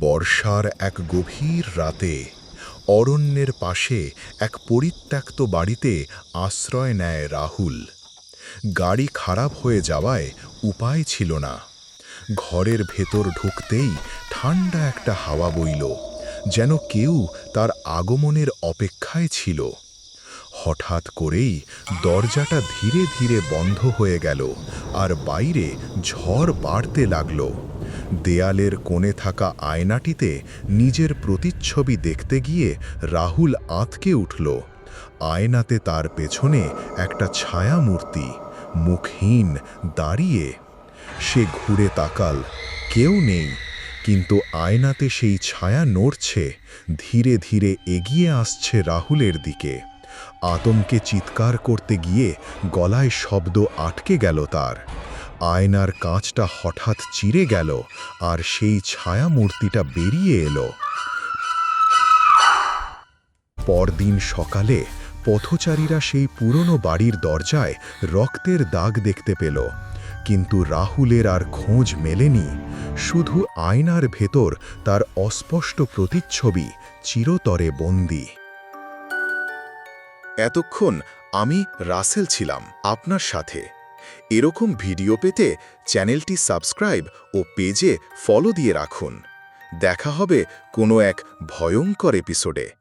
বর্ষার এক গভীর রাতে অরণ্যের পাশে এক পরিত্যক্ত বাড়িতে আশ্রয় নেয় রাহুল। গাড়ি খারাপ হয়ে যাওয়ায় উপায় ছিল না। ঘরের ভেতর ঢুকতেই ঠান্ডা একটা হাওয়া বইল, যেন কেউ তার আগমনের অপেক্ষায় ছিল। হঠাৎ করেই দরজাটা ধীরে ধীরে বন্ধ হয়ে গেল আর বাইরে ঝড় বাড়তে লাগল। দেয়ালের কোণে থাকা আয়নাটিতে নিজের প্রতিচ্ছবি দেখতে গিয়ে রাহুল আঁতকে উঠল। আয়নাতে তার পেছনে একটা ছায়া মূর্তি মুখহীন, দাঁড়িয়ে। সে ঘুরে তাকাল, কেউ নেই, কিন্তু আয়নাতে সেই ছায়া নড়ছে, ধীরে ধীরে এগিয়ে আসছে রাহুলের দিকে। আতঙ্কে চিৎকার করতে গিয়ে গলায় শব্দ আটকে গেল তার। আয়নার কাঁচটা হঠাৎ চিরে গেল আর সেই ছায়া মূর্তিটা বেরিয়ে এলো। পরদিন সকালে পথচারীরা সেই পুরনো বাড়ির দরজায় রক্তের দাগ দেখতে পেল। কিন্তু রাহুলের আর খোঁজ মেলেনি। শুধু আয়নার ভেতর তার অস্পষ্ট প্রতিচ্ছবি চিরতরে বন্দী। এতক্ষণ আমি রাসেল ছিলাম আপনার সাথে। এরকম ভিডিও পেতে চ্যানেলটি সাবস্ক্রাইব ও পেজে ফলো দিয়ে রাখুন। দেখা হবে কোনো এক ভয়ঙ্কর এপিসোডে।